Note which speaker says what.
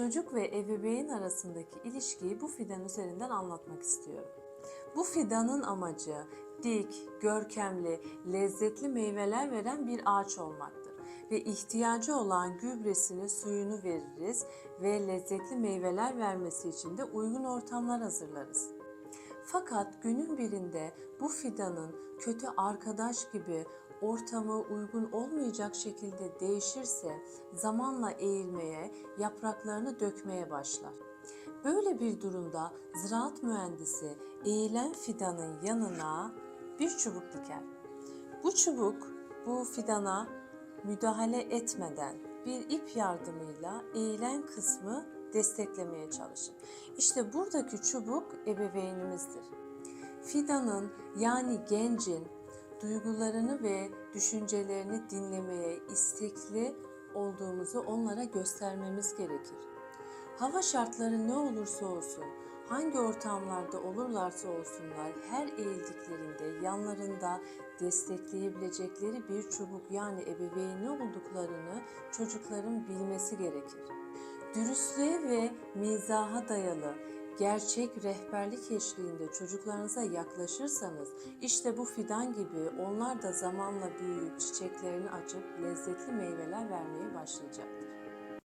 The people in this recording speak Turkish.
Speaker 1: Çocuk ve ebeveyn arasındaki ilişkiyi bu fidan üzerinden anlatmak istiyorum. Bu fidanın amacı dik, görkemli, lezzetli meyveler veren bir ağaç olmaktır ve ihtiyacı olan gübresini, suyunu veririz ve lezzetli meyveler vermesi için de uygun ortamlar hazırlarız. Fakat günün birinde bu fidanın kötü arkadaş gibi ortamı uygun olmayacak şekilde değişirse zamanla eğilmeye, yapraklarını dökmeye başlar. Böyle bir durumda ziraat mühendisi eğilen fidanın yanına bir çubuk diker. Bu çubuk bu fidana müdahale etmeden bir ip yardımıyla eğilen kısmı desteklemeye çalışır. İşte buradaki çubuk ebeveynimizdir. Fidanın yani gencin duygularını ve düşüncelerini dinlemeye istekli olduğumuzu onlara göstermemiz gerekir. Hava şartları ne olursa olsun, hangi ortamlarda olurlarsa olsunlar her eğildiklerinde yanlarında destekleyebilecekleri bir çubuk yani ebeveyni olduklarını çocukların bilmesi gerekir. Dürüstlüğe ve mizaha dayalı gerçek rehberlik eşliğinde çocuklarınıza yaklaşırsanız işte bu fidan gibi onlar da zamanla büyüyüp çiçeklerini açıp lezzetli meyveler vermeye başlayacaktır.